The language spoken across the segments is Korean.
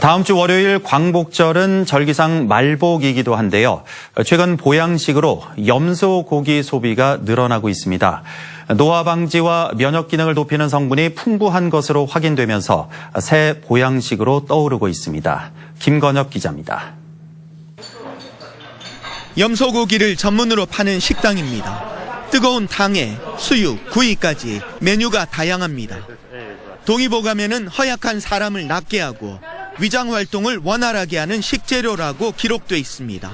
다음 주 월요일 광복절은 절기상 말복이기도 한데요. 최근 보양식으로 염소 고기 소비가 늘어나고 있습니다. 노화 방지와 면역 기능을 높이는 성분이 풍부한 것으로 확인되면서 새 보양식으로 떠오르고 있습니다. 김건혁 기자입니다. 염소 고기를 전문으로 파는 식당입니다. 뜨거운 탕에 수육, 구이까지 메뉴가 다양합니다. 동의보감에는 허약한 사람을 낫게 하고 위장 활동을 원활하게 하는 식재료라고 기록돼 있습니다.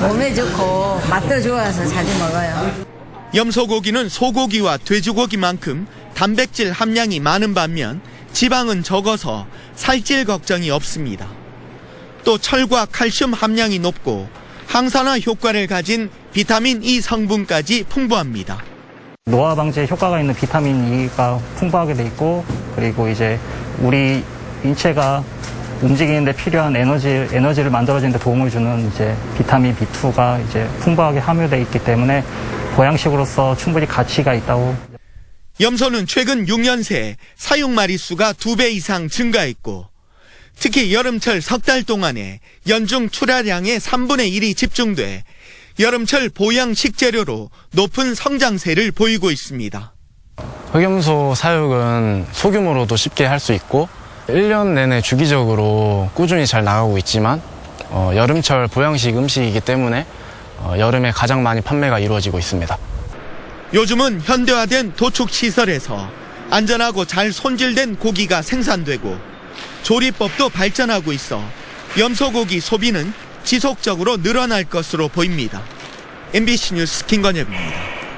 몸에 좋고 맛도 좋아서 자주 먹어요. 염소고기는 소고기와 돼지고기만큼 단백질 함량이 많은 반면 지방은 적어서 살찔 걱정이 없습니다. 또 철과 칼슘 함량이 높고 항산화 효과를 가진 비타민 E 성분까지 풍부합니다. 노화 방지에 효과가 있는 비타민 E가 풍부하게 돼 있고 그리고 이제 우리 인체가 움직이는데 필요한 에너지 에너지를 만들어주는데 도움을 주는 이제 비타민 B2가 이제 풍부하게 함유돼 있기 때문에 보양식으로서 충분히 가치가 있다고 염소는 최근 6년 새 사육 마리수가 2배 이상 증가했고 특히 여름철 석 달 동안에 연중 출하량의 3분의 1이 집중돼 여름철 보양 식재료로 높은 성장세를 보이고 있습니다. 흑염소 사육은 소규모로도 쉽게 할 수 있고 1년 내내 주기적으로 꾸준히 잘 나가고 있지만 어, 여름철 보양식 음식이기 때문에 어, 여름에 가장 많이 판매가 이루어지고 있습니다. 요즘은 현대화된 도축 시설에서 안전하고 잘 손질된 고기가 생산되고 조리법도 발전하고 있어 염소고기 소비는 지속적으로 늘어날 것으로 보입니다. MBC 뉴스 김건혁입니다.